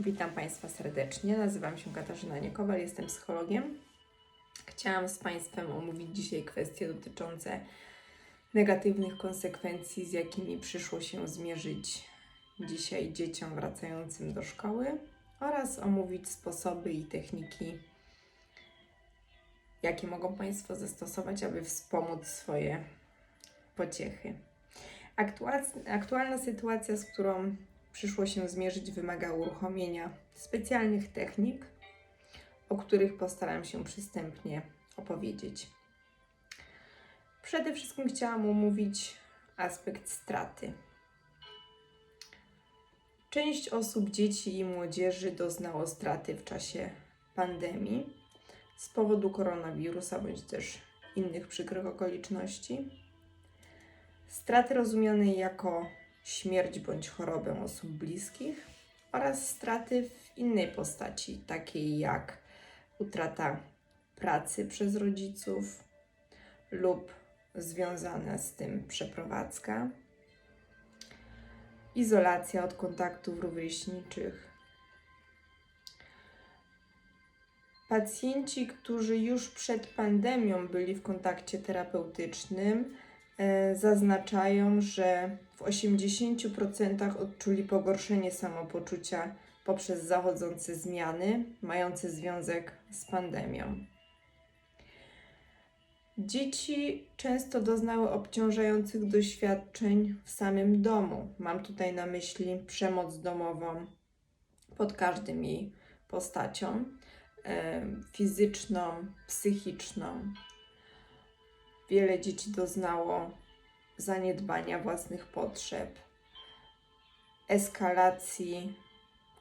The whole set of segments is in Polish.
Witam Państwa serdecznie. Nazywam się Katarzyna Niekowal, jestem psychologiem. Chciałam z Państwem omówić dzisiaj kwestie dotyczące negatywnych konsekwencji, z jakimi przyszło się zmierzyć dzisiaj dzieciom wracającym do szkoły oraz omówić sposoby i techniki, jakie mogą Państwo zastosować, aby wspomóc swoje pociechy. Aktua- Aktualna sytuacja, z którą przyszło się zmierzyć, wymaga uruchomienia specjalnych technik, o których postaram się przystępnie opowiedzieć. Przede wszystkim chciałam omówić aspekt straty. Część osób, dzieci i młodzieży doznało straty w czasie pandemii z powodu koronawirusa bądź też innych przykrych okoliczności. Straty rozumianej jako śmierć bądź chorobę osób bliskich oraz straty w innej postaci, takiej jak utrata pracy przez rodziców lub związana z tym przeprowadzka, izolacja od kontaktów rówieśniczych. Pacjenci, którzy już przed pandemią byli w kontakcie terapeutycznym, e, zaznaczają, że w 80% odczuli pogorszenie samopoczucia poprzez zachodzące zmiany mające związek z pandemią. Dzieci często doznały obciążających doświadczeń w samym domu. Mam tutaj na myśli przemoc domową pod każdym jej postacią fizyczną, psychiczną. Wiele dzieci doznało zaniedbania własnych potrzeb, eskalacji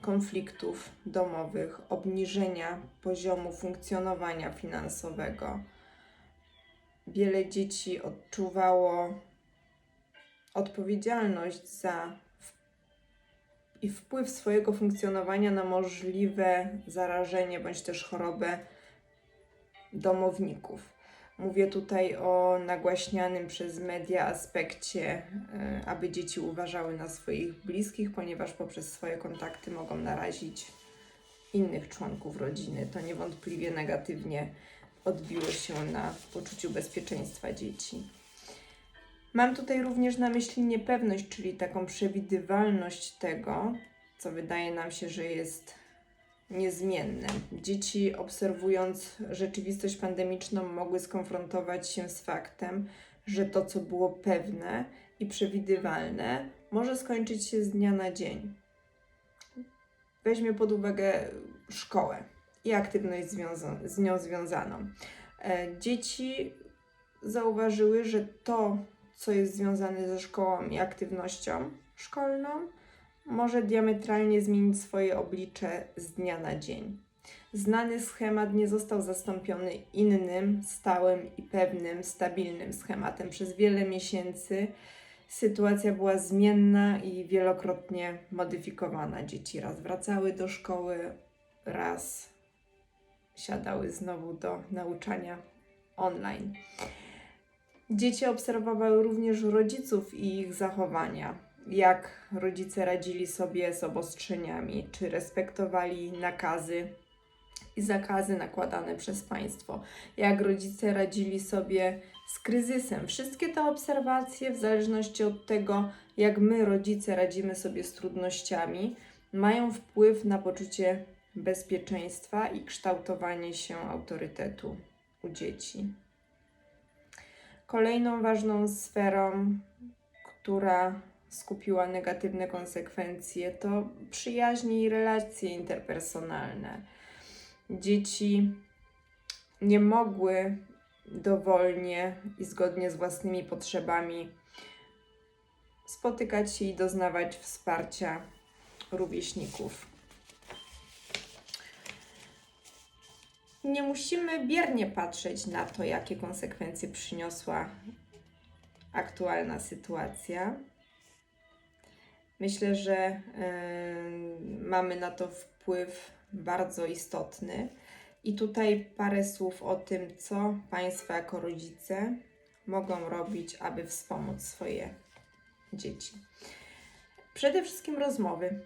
konfliktów domowych, obniżenia poziomu funkcjonowania finansowego. Wiele dzieci odczuwało odpowiedzialność za i wpływ swojego funkcjonowania na możliwe zarażenie bądź też chorobę domowników. Mówię tutaj o nagłaśnianym przez media aspekcie, e, aby dzieci uważały na swoich bliskich, ponieważ poprzez swoje kontakty mogą narazić innych członków rodziny. To niewątpliwie negatywnie odbiło się na poczuciu bezpieczeństwa dzieci. Mam tutaj również na myśli niepewność, czyli taką przewidywalność tego, co wydaje nam się, że jest niezmienne. Dzieci, obserwując rzeczywistość pandemiczną, mogły skonfrontować się z faktem, że to, co było pewne i przewidywalne, może skończyć się z dnia na dzień. Weźmie pod uwagę szkołę i aktywność z nią związaną. E, Dzieci zauważyły, że to, co jest związane ze szkołą i aktywnością szkolną, może diametralnie zmienić swoje oblicze z dnia na dzień. Znany schemat nie został zastąpiony innym, stałym i pewnym, stabilnym schematem. Przez wiele miesięcy sytuacja była zmienna i wielokrotnie modyfikowana. Dzieci raz wracały do szkoły, raz siadały znowu do nauczania online. Dzieci obserwowały również rodziców i ich zachowania jak rodzice radzili sobie z obostrzeniami, czy respektowali nakazy i zakazy nakładane przez państwo, jak rodzice radzili sobie z kryzysem. Wszystkie te obserwacje, w zależności od tego, jak my, rodzice, radzimy sobie z trudnościami, mają wpływ na poczucie bezpieczeństwa i kształtowanie się autorytetu u dzieci. Kolejną ważną sferą, która skupiła negatywne konsekwencje, to przyjaźnie i relacje interpersonalne. Dzieci nie mogły dowolnie i zgodnie z własnymi potrzebami spotykać się i doznawać wsparcia rówieśników. Nie musimy biernie patrzeć na to, jakie konsekwencje przyniosła aktualna sytuacja. Myślę, że mamy na to wpływ bardzo istotny. I tutaj parę słów o tym, co Państwo jako rodzice mogą robić, aby wspomóc swoje dzieci. Przede wszystkim rozmowy.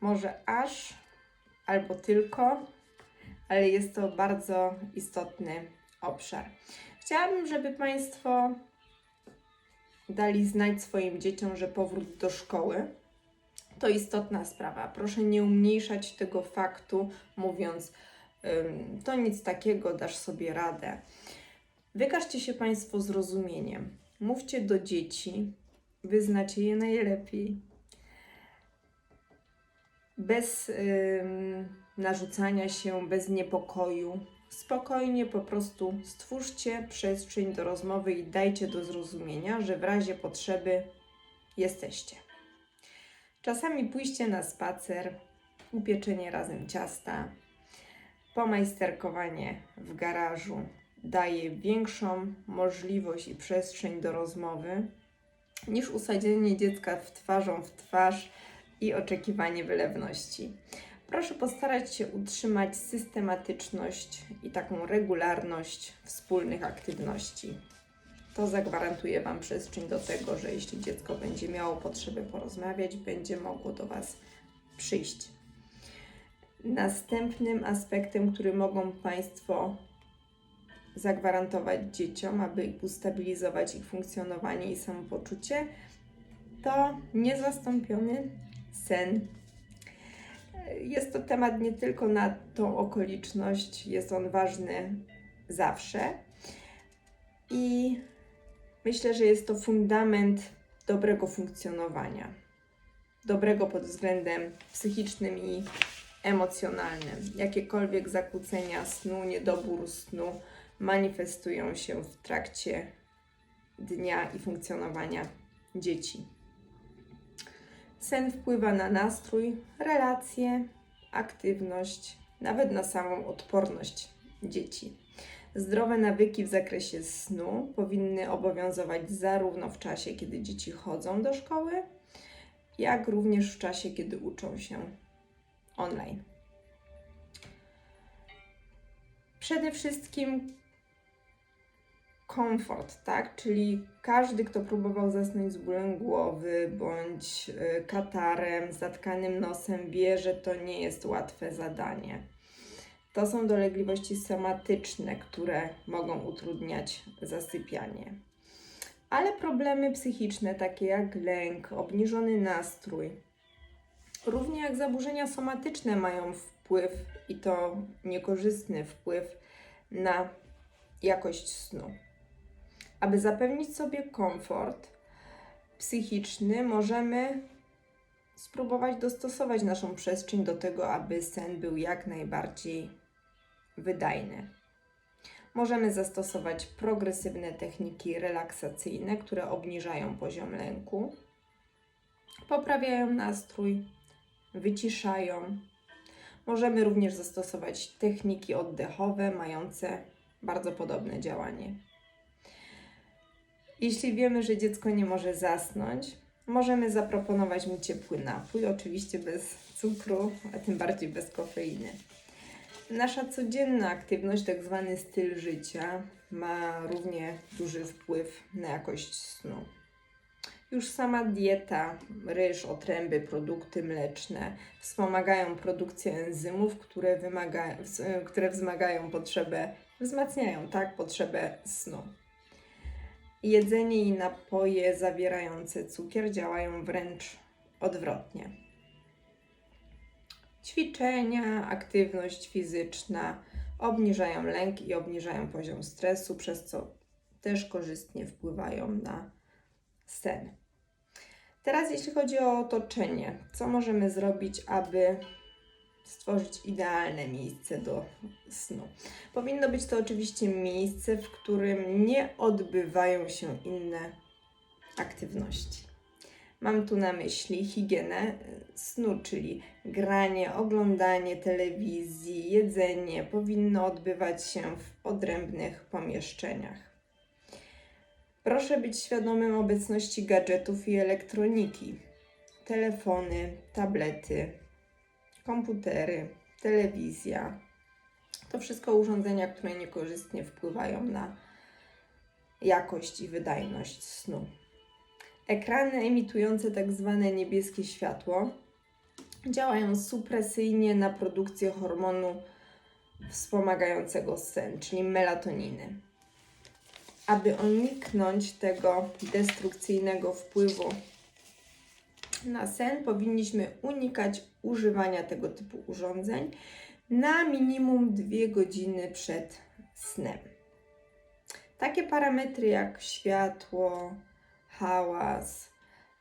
może aż albo tylko, ale jest to bardzo istotny obszar. Chciałabym, żeby Państwo dali znać swoim dzieciom, że powrót do szkoły to istotna sprawa. Proszę nie umniejszać tego faktu, mówiąc, "Ym, to nic takiego, dasz sobie radę. Wykażcie się Państwo zrozumieniem. Mówcie do dzieci, wy znacie je najlepiej. Bez ym, narzucania się, bez niepokoju. Spokojnie po prostu stwórzcie przestrzeń do rozmowy i dajcie do zrozumienia, że w razie potrzeby jesteście. Czasami pójście na spacer, upieczenie razem ciasta, pomajsterkowanie w garażu daje większą możliwość i przestrzeń do rozmowy niż usadzenie dziecka w twarzą w twarz i oczekiwanie wylewności. Proszę postarać się utrzymać systematyczność i taką regularność wspólnych aktywności. To zagwarantuje Wam przestrzeń do tego, że jeśli dziecko będzie miało potrzebę porozmawiać, będzie mogło do Was przyjść. Następnym aspektem, który mogą Państwo zagwarantować dzieciom, aby ustabilizować ich funkcjonowanie i samopoczucie, to niezastąpiony sen. Jest to temat nie tylko na tą okoliczność, jest on ważny zawsze. I myślę, że jest to fundament dobrego funkcjonowania. Dobrego pod względem psychicznym i emocjonalnym. Jakiekolwiek zakłócenia snu, niedobór snu manifestują się w trakcie dnia i funkcjonowania dzieci. Sen wpływa na nastrój, relacje, aktywność, nawet na samą odporność dzieci. Zdrowe nawyki w zakresie snu powinny obowiązywać zarówno w czasie, kiedy dzieci chodzą do szkoły, jak również w czasie, kiedy uczą się online. Przede wszystkim komfort, tak? Czyli każdy, kto próbował zasnąć z bólem głowy bądź y, katarem, zatkanym nosem, wie, że to nie jest łatwe zadanie. To są dolegliwości somatyczne, które mogą utrudniać zasypianie. Ale problemy psychiczne, takie jak lęk, obniżony nastrój, równie jak zaburzenia somatyczne, mają wpływ i to niekorzystny wpływ na jakość snu. Aby zapewnić sobie komfort psychiczny, możemy spróbować dostosować naszą przestrzeń do tego, aby sen był jak najbardziej wydajny. Możemy zastosować progresywne techniki relaksacyjne, które obniżają poziom lęku, poprawiają nastrój, wyciszają. Możemy również zastosować techniki oddechowe mające bardzo podobne działanie. Jeśli wiemy, że dziecko nie może zasnąć, możemy zaproponować mu ciepły napój, oczywiście bez cukru, a tym bardziej bez kofeiny. Nasza codzienna aktywność, tak zwany styl życia, ma równie duży wpływ na jakość snu. Już sama dieta, ryż, otręby, produkty mleczne wspomagają produkcję enzymów, które, wymaga, które wzmagają potrzebę, wzmacniają tak potrzebę snu. Jedzenie i napoje zawierające cukier działają wręcz odwrotnie. Ćwiczenia, aktywność fizyczna obniżają lęk i obniżają poziom stresu, przez co też korzystnie wpływają na sen. Teraz, jeśli chodzi o otoczenie, co możemy zrobić, aby stworzyć idealne miejsce do snu? Powinno być to oczywiście miejsce, w którym nie odbywają się inne aktywności. Mam tu na myśli higienę y, snu, czyli granie, oglądanie telewizji, jedzenie powinno odbywać się w odrębnych pomieszczeniach. Proszę być świadomym obecności gadżetów i elektroniki. Telefony, tablety, komputery, telewizja. To wszystko urządzenia, które niekorzystnie wpływają na jakość i wydajność snu. Ekrany emitujące tak zwane niebieskie światło działają supresyjnie na produkcję hormonu wspomagającego sen, czyli melatoniny. Aby uniknąć tego destrukcyjnego wpływu na sen, powinniśmy unikać używania tego typu urządzeń na minimum 2 godziny przed snem. Takie parametry jak światło, hałas,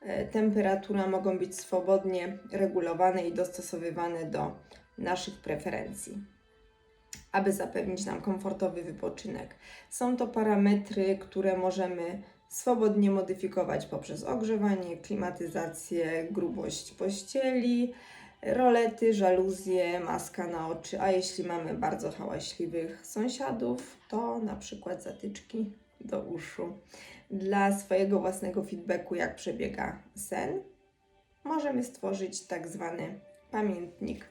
e, temperatura mogą być swobodnie regulowane i dostosowywane do naszych preferencji, aby zapewnić nam komfortowy wypoczynek. Są to parametry, które możemy swobodnie modyfikować poprzez ogrzewanie, klimatyzację, grubość pościeli, rolety, żaluzje, maska na oczy, a jeśli mamy bardzo hałaśliwych sąsiadów, to na przykład zatyczki do uszu. Dla swojego własnego feedbacku, jak przebiega sen, możemy stworzyć tak zwany pamiętnik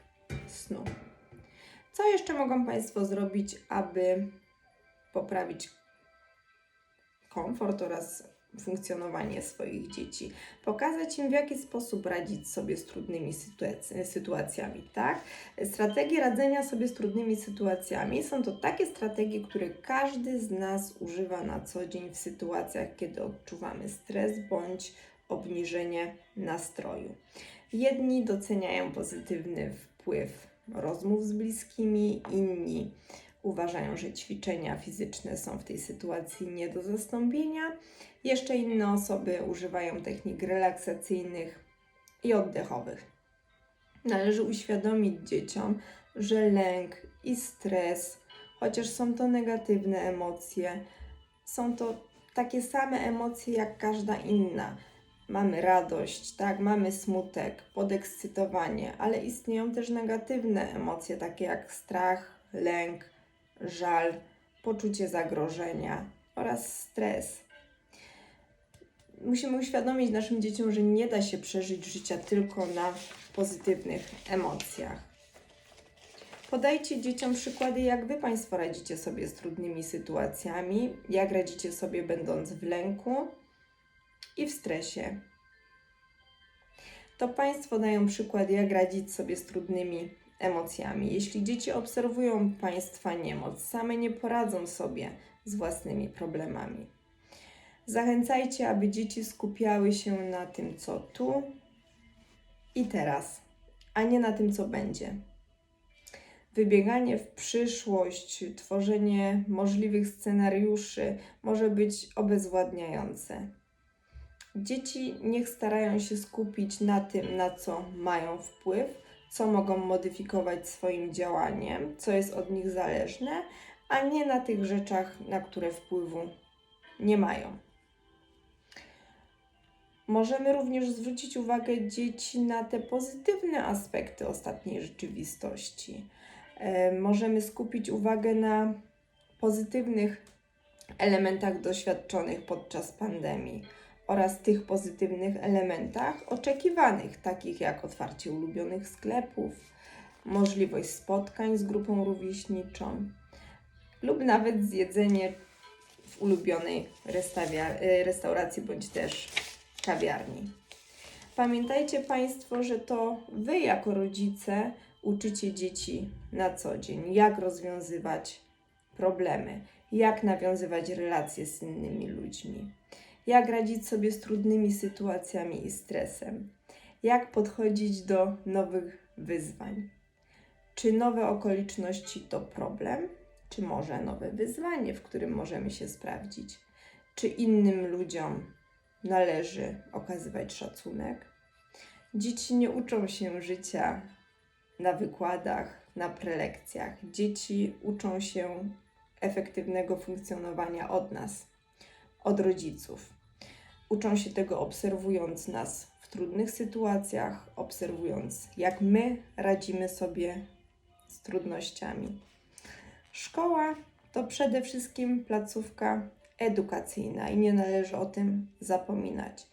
snu. Co jeszcze mogą Państwo zrobić, aby poprawić komfort oraz funkcjonowanie swoich dzieci, pokazać im, w jaki sposób radzić sobie z trudnymi sytuac- sytuacjami, tak? Strategie radzenia sobie z trudnymi sytuacjami są to takie strategie, które każdy z nas używa na co dzień w sytuacjach, kiedy odczuwamy stres bądź obniżenie nastroju. Jedni doceniają pozytywny wpływ rozmów z bliskimi, inni uważają, że ćwiczenia fizyczne są w tej sytuacji nie do zastąpienia. Jeszcze inne osoby używają technik relaksacyjnych i oddechowych. Należy uświadomić dzieciom, że lęk i stres, chociaż są to negatywne emocje, są to takie same emocje jak każda inna. Mamy radość, tak, mamy smutek, podekscytowanie, ale istnieją też negatywne emocje, takie jak strach, lęk, żal, poczucie zagrożenia oraz stres. Musimy uświadomić naszym dzieciom, że nie da się przeżyć życia tylko na pozytywnych emocjach. Podajcie dzieciom przykłady, jak Wy Państwo radzicie sobie z trudnymi sytuacjami, jak radzicie sobie będąc w lęku i w stresie. To Państwo dają przykład, jak radzić sobie z trudnymi emocjami. Jeśli dzieci obserwują Państwa niemoc, same nie poradzą sobie z własnymi problemami. Zachęcajcie, aby dzieci skupiały się na tym, co tu i teraz, a nie na tym, co będzie. Wybieganie w przyszłość, tworzenie możliwych scenariuszy może być obezwładniające. Dzieci niech starają się skupić na tym, na co mają wpływ, co mogą modyfikować swoim działaniem, co jest od nich zależne, a nie na tych rzeczach, na które wpływu nie mają. Możemy również zwrócić uwagę dzieci na te pozytywne aspekty ostatniej rzeczywistości. E, Możemy skupić uwagę na pozytywnych elementach doświadczonych podczas pandemii oraz tych pozytywnych elementach oczekiwanych, takich jak otwarcie ulubionych sklepów, możliwość spotkań z grupą rówieśniczą lub nawet zjedzenie w ulubionej y, restauracji bądź też kawiarni. Pamiętajcie Państwo, że to Wy jako rodzice uczycie dzieci na co dzień, jak rozwiązywać problemy, jak nawiązywać relacje z innymi ludźmi jak radzić sobie z trudnymi sytuacjami i stresem, jak podchodzić do nowych wyzwań. Czy nowe okoliczności to problem, czy może nowe wyzwanie, w którym możemy się sprawdzić? Czy innym ludziom należy okazywać szacunek? Dzieci nie uczą się życia na wykładach, na prelekcjach. Dzieci uczą się efektywnego funkcjonowania od nas, od rodziców. Uczą się tego obserwując nas w trudnych sytuacjach, obserwując jak my radzimy sobie z trudnościami. Szkoła to przede wszystkim placówka edukacyjna i nie należy o tym zapominać.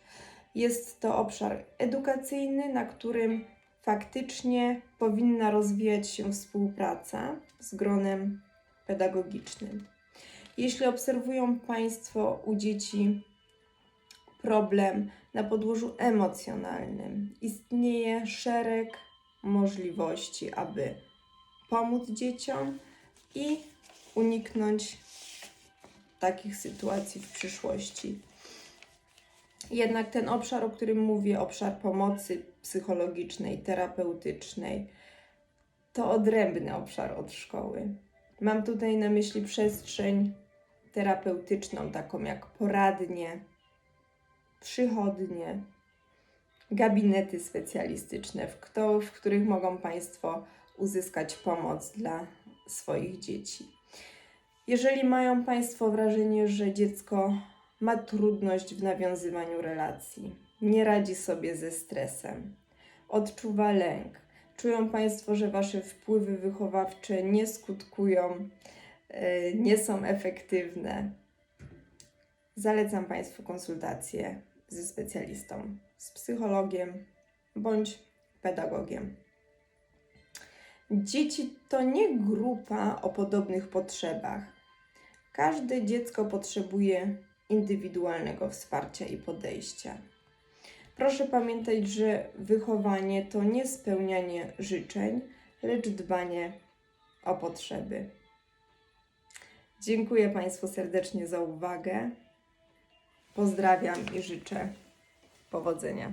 Jest to obszar edukacyjny, na którym faktycznie powinna rozwijać się współpraca z gronem pedagogicznym. Jeśli obserwują Państwo u dzieci problem na podłożu emocjonalnym, istnieje szereg możliwości, aby pomóc dzieciom i uniknąć takich sytuacji w przyszłości. Jednak ten obszar, o którym mówię, obszar pomocy psychologicznej, terapeutycznej, to odrębny obszar od szkoły. Mam tutaj na myśli przestrzeń terapeutyczną, taką jak poradnie, przychodnie, gabinety specjalistyczne, w, kto, w których mogą Państwo uzyskać pomoc dla swoich dzieci. Jeżeli mają Państwo wrażenie, że dziecko ma trudność w nawiązywaniu relacji, nie radzi sobie ze stresem, odczuwa lęk, czują Państwo, że Wasze wpływy wychowawcze nie skutkują, e, nie są efektywne, zalecam Państwu konsultację ze specjalistą, z psychologiem bądź pedagogiem. Dzieci to nie grupa o podobnych potrzebach. Każde dziecko potrzebuje indywidualnego wsparcia i podejścia. Proszę pamiętać, że wychowanie to nie spełnianie życzeń, lecz dbanie o potrzeby. Dziękuję Państwu serdecznie za uwagę. Pozdrawiam i życzę powodzenia.